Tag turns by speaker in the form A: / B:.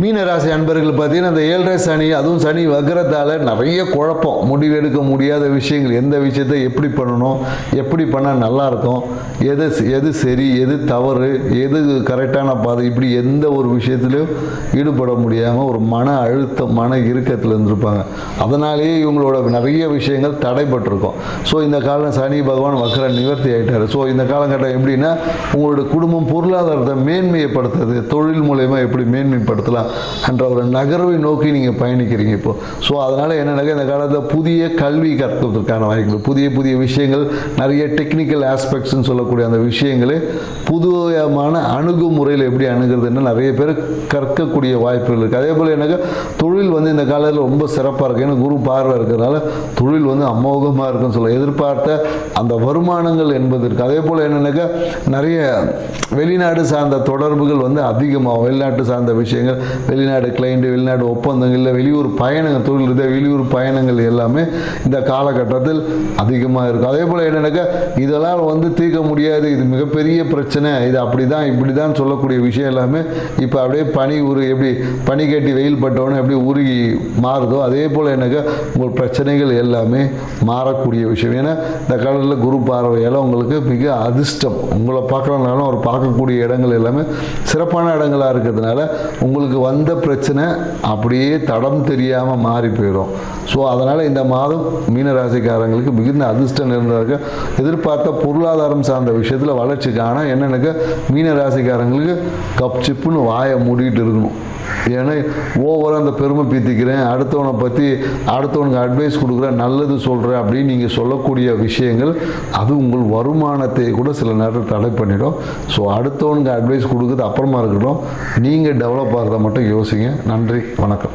A: மீனராசி அன்பர்கள் பார்த்தீங்கன்னா அந்த ஏழரை சனி அதுவும் சனி வக்கிறதால நிறைய குழப்பம். முடிவெடுக்க முடியாத விஷயங்கள். எந்த விஷயத்தை எப்படி பண்ணணும்? எப்படி பண்ணால் நல்லாயிருக்கும் எது எது சரி எது தவறு எது கரெக்டான பாதை? இப்படி எந்த ஒரு விஷயத்துலையும் ஈடுபட முடியாமல் ஒரு மன அழுத்தம் மன இறுக்கத்தில் இருந்திருப்பாங்க. அதனாலேயே இவங்களோட நிறைய விஷயங்கள் தடைப்பட்டிருக்கும் ஸோ இந்த காலம் சனி பகவான் வக்கர நிவர்த்தி ஆகிட்டார் ஸோ இந்த காலகட்டம் எப்படின்னா உங்களோட குடும்பம் பொருளாதாரத்தை மேன்மையப்படுத்துறது தொழில் மூலயமா எப்படி மேன்மைப்படுத்தலாம்? என்ற ஒரு நகர்வை நோக்கி நீங்கள் பயணிக்கிறீங்க இப்போ. ஸோ அதனால் என்னென்னாக்கா இந்த காலத்தில் புதிய கல்வி கற்பதற்கான வாய்ப்புகள் புதிய புதிய விஷயங்கள் நிறைய டெக்னிக்கல் ஆஸ்பெக்ட்ஸ்னு சொல்லக்கூடிய அந்த விஷயங்களே புதுவிதமான அணுகுமுறையில் எப்படி அணுகிறதுன்னு நிறைய பேர் கற்கக்கூடிய வாய்ப்புகள் இருக்குது அதே போல் எனக்கு தொழில் வந்து இந்த காலத்தில் ரொம்ப சிறப்பாக இருக்குது ஏன்னா குரு பார்வை இருக்கிறதுனால தொழில் வந்து அமோகமாக இருக்குன்னு சொல்ல எதிர்பார்த்த அந்த வருமானங்கள் என்பது இருக்குது அதே போல் என்னென்னாக்கா நிறைய வெளிநாடு சார்ந்த தொடர்புகள் வந்து அதிகமாகும். வெளிநாட்டு சார்ந்த விஷயங்கள் வெளிநாடு கிளைண்ட்டு வெளிநாடு ஒப்பந்தங்கள் இல்லை வெளியூர் பயணங்கள் தொழில் ரீதியாக வெளியூர் பயணங்கள் எல்லாமே இந்த காலகட்டத்தில் அதிகமாக இருக்கும். அதே போல் என்னென்னாக்கா இதெல்லாம் வந்து தீர்க்க முடியாது. இது மிகப்பெரிய பிரச்சனை. இது அப்படி தான் இப்படி தான் சொல்லக்கூடிய விஷயம் எல்லாமே இப்போ அப்படியே பனி உரு எப்படி பனி கட்டி வெயில் பட்டவொன்னே எப்படி உருகி மாறுதோ அதே போல் என்னக்கா உங்கள் பிரச்சனைகள் எல்லாமே மாறக்கூடிய விஷயம். ஏன்னா இந்த கடலில் குரு பார்வையால் உங்களுக்கு மிக அதிர்ஷ்டம். உங்களை பார்க்கலனாலும் அவர் பார்க்கக்கூடிய இடங்கள் எல்லாமே சிறப்பான இடங்களாக இருக்கிறதுனால உங்களுக்கு வந்த பிரச்சனை அப்படியே தடம் தெரியாமல் மாறி போயிடும். ஸோ அதனால் இந்த மாதம் மீனராசிக்காரங்களுக்கு மிகுந்த அதிர்ஷ்டம் இருந்ததாக எதிர்பார்த்த பொருளாதாரம் சார்ந்த விஷயத்தில் வளர்ச்சி காண என்னென்னக்க மீனராசிக்காரங்களுக்கு கப் சிப்புன்னு வாயை மூடிட்டு இருக்கணும். ஏன்னா ஓவராக அந்த பெருமை பீத்திக்கிறேன் அடுத்தவனை பற்றி அடுத்தவனுக்கு அட்வைஸ் கொடுக்குறேன் நல்லது சொல்கிறேன் அப்படின்னு நீங்கள் சொல்லக்கூடிய விஷயங்கள் அது உங்கள் வருமானத்தை கூட சில நேரத்தில் தடை பண்ணிடும். ஸோ அடுத்தவனுக்கு அட்வைஸ் கொடுக்குறது அப்புறமா இருக்கட்டும். நீங்கள் டெவலப் ஆகிறத மட்டும் யோசிங்க. நன்றி. வணக்கம்.